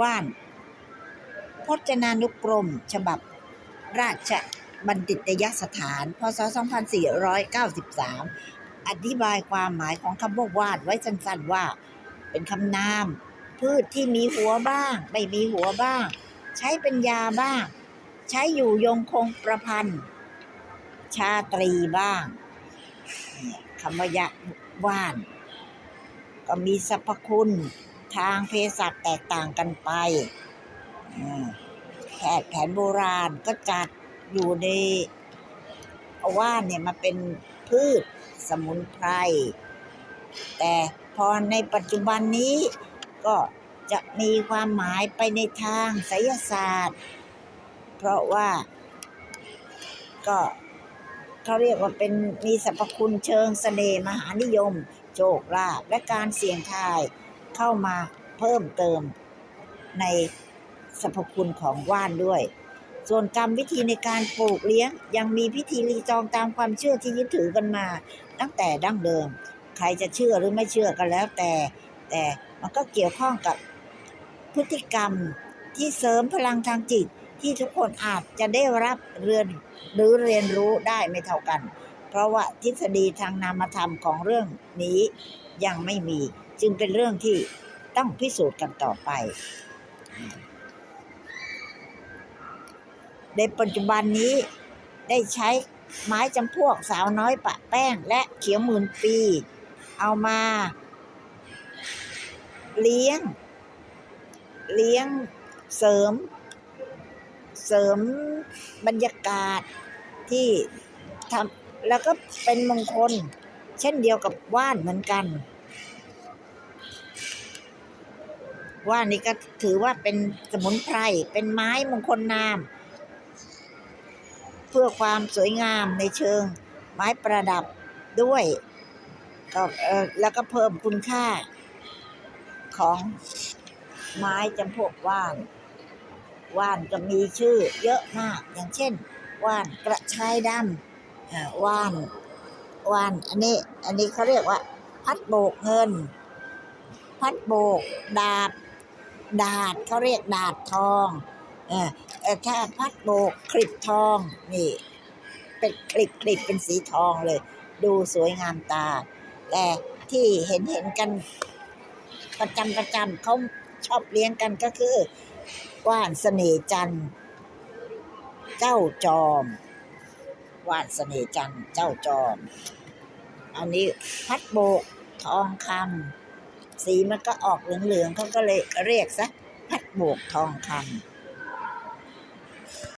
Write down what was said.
ว่าน พจนานุกรม ฉบับ ราชบัณฑิตยสถาน พศ 2493 อธิบายความหมายของคำว่าว่านไว้สั้นๆว่า เป็นคำนาม พืชที่มีหัวบ้าง ไม่มีหัวบ้าง ใช้เป็นยาบ้าง ใช้อยู่ยงคงประพันธ์ ชาตรีบ้างคำว่ายะว่าน ก็มีสรรพคุณ ทางเภสัชแตกต่างกันไปแพทย์แผนโบราณก็จัดอยู่ในอว่านเนี่ยมาเป็นพืชสมุนไพร แต่พอในปัจจุบันนี้ก็จะมีความหมายไปในทางไสยศาสตร์ เพราะว่าก็เขาเรียกว่าเป็นมีสรรพคุณเชิงเสน่ห์มหานิยม โชคลาภและการเสี่ยงทาย เข้ามาเพิ่มเติมในสรรพคุณของว่านด้วย ส่วนกรรมวิธีในการปลูกเลี้ยง ยังมีพิธีรีจองตามความเชื่อที่ยึดถือกันมา ตั้งแต่ดั้งเดิม ใครจะเชื่อหรือไม่เชื่อกันแล้วแต่ แต่มันก็เกี่ยวข้องกับพฤติกรรมที่เสริมพลังทางจิตที่ทุกคนอาจจะได้รับเรียนหรือเรียนรู้ได้ไม่เท่ากัน เพราะว่าทฤษฎีทางนามธรรมของเรื่องนี้ ยังไม่มี จึงเป็นเรื่องที่ต้องพิสูจน์กันต่อไป ในปัจจุบันนี้ได้ใช้ไม้จำพวกสาวน้อยปะแป้งและเขียวหมื่นปี เอามา เลี้ยง เลี้ยงเสริม เสริมบรรยากาศที่ทำแล้วก็เป็นมงคล เช่นเดียวกับว่านเหมือนกัน ว่านนี่ก็ถือว่าเป็นสมุนไพร เป็นไม้มงคลนาม เพื่อความสวยงามในเชิงไม้ประดับด้วยก็เออแล้วก็เพิ่มคุณค่าของไม้จำพวกว่าน ว่านก็มีชื่อเยอะมาก อย่างเช่น ว่านกระชายดำว่าน ว่านอันนี้ อันนี้เขาเรียกว่า พัดโบกเงิน พัดโบก ดาบดาดเขาเรียกดาดทองเออเอ่ถ้าพัดโบกคลิปทองนี่ เป็นคลิปคลิปเป็นสีทองเลย ดูสวยงามตา แต่ที่เห็นเห็นกัน ประจำประจำเขาชอบเลี้ยงกันก็คือ ว่านเสน่จันเจ้าจอม ว่านเสน่จันเจ้าจอม อันนี้พัดโบกทองคำสีมันก็ออกเหลืองๆเขาก็เลยเรียกซะพัดโบกทองค